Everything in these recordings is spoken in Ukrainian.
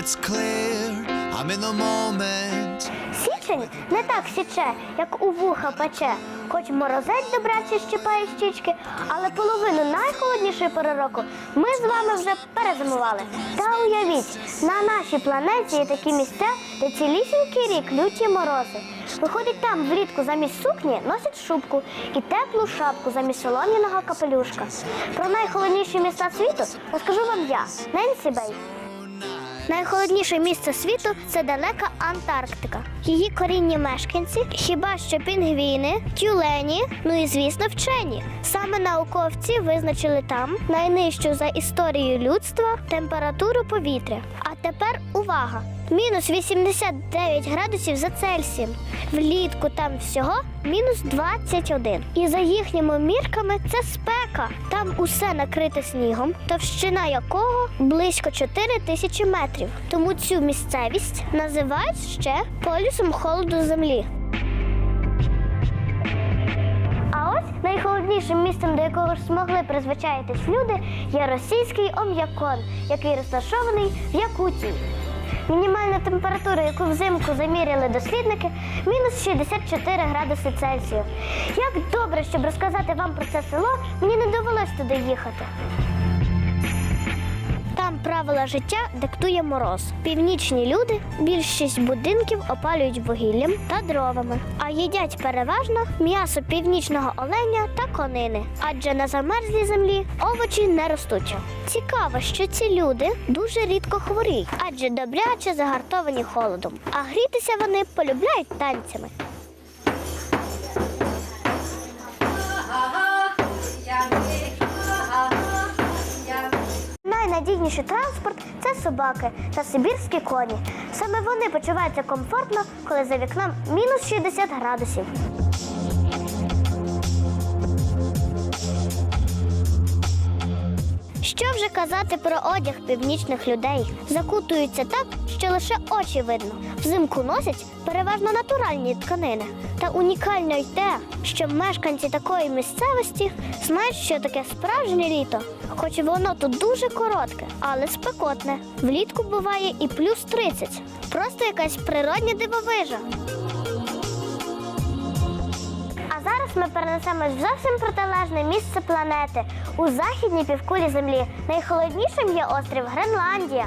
It's clear, I'm in the moment. Січень не так січе, як у вуха пече. Хоч морозець добряче щипає щічки, але половину найхолоднішої пори року ми з вами вже перезимували. Та уявіть, на нашій планеті є такі місця, де цілісінький рік люті морози. Виходить, там влітку замість сукні носять шубку і теплу шапку замість солом'яного капелюшка. Про найхолодніші міста світу розкажу вам я, Ненсі Бей. Найхолодніше місце світу це далека Антарктика. Її корінні мешканці хіба що пінгвіни, тюлені, ну і звісно, вчені. Саме науковці визначили там найнижчу за історією людства температуру повітря. А тепер увага! Мінус 89 градусів за Цельсієм. Влітку там всього мінус 21. І за їхніми мірками це спека. Там усе накрите снігом, товщина якого близько 4 тисячі метрів. Тому цю місцевість називають ще полюсом холоду землі. А ось найхолоднішим місцем, до якого ж змогли призвичаїтись люди, є російський ом'якон, який розташований в Якутії. Мінімальна температура, яку взимку заміряли дослідники, мінус 64 градуси Цельсію. Як добре, щоб розказати вам про це село, мені не довелось туди їхати. Правила життя диктує мороз. Північні люди більшість будинків опалюють вугіллям та дровами, а їдять переважно м'ясо північного оленя та конини, адже на замерзлій землі овочі не ростуть. Цікаво, що ці люди дуже рідко хворіють, адже добряче загартовані холодом. А грітися вони полюбляють танцями. Найнадійніший транспорт це собаки та сибірські коні. Саме вони почуваються комфортно, коли за вікном мінус 60 градусів. Що вже казати про одяг північних людей? Закутуються так, що лише очі видно. Взимку носять переважно натуральні тканини. Та унікально й те, що мешканці такої місцевості знають, що таке справжнє літо, хоч воно тут дуже коротке, але спекотне. Влітку буває і плюс 30. Просто якась природня дивовижа. Зараз ми перенесемось в зовсім протилежне місце планети у західній півкулі Землі. Найхолоднішим є острів Гренландія.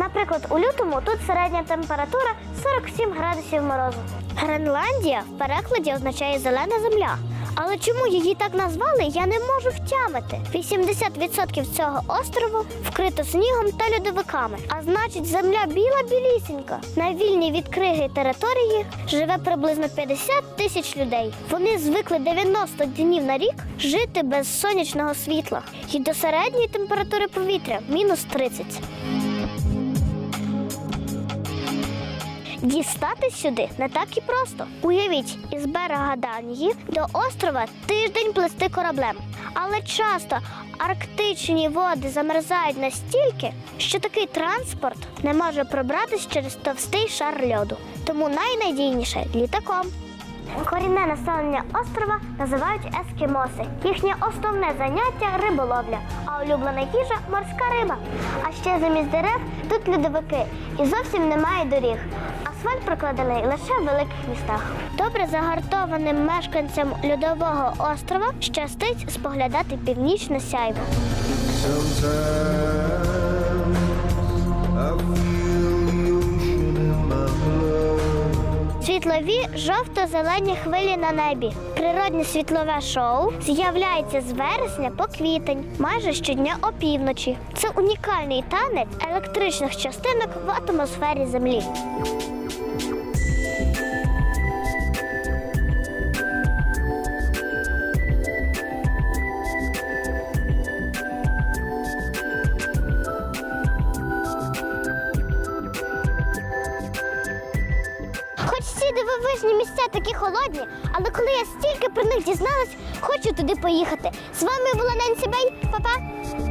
Наприклад, у лютому тут середня температура 47 градусів морозу. Гренландія в перекладі означає зелена земля. Але чому її так назвали, я не можу втямити. 80% цього острову вкрито снігом та льодовиками. А значить, земля біла білісінька. На вільній від криги території живе приблизно 50 тисяч людей. Вони звикли 90 днів на рік жити без сонячного світла. І до середньої температури повітря мінус 30. Дістатись сюди не так і просто. Уявіть, із берега Данії до острова тиждень плисти кораблем. Але часто арктичні води замерзають настільки, що такий транспорт не може пробратись через товстий шар льоду. Тому найнадійніше літаком. Корінне населення острова називають ескімоси. Їхнє основне заняття риболовля, а улюблена їжа морська риба. А ще замість дерев тут льодовики і зовсім немає доріг. Асфальт прокладений лише в великих містах. Добре загартованим мешканцям льодового острова щастить споглядати північне сяйво. Світлові жовто-зелені хвилі на небі. Природне світлове шоу з'являється з вересня по квітень, майже щодня опівночі. Це унікальний танець електричних частинок в атмосфері Землі. Місця такі холодні, але коли я стільки про них дізналась, хочу туди поїхати. З вами була Ненсі Бей, Па-па!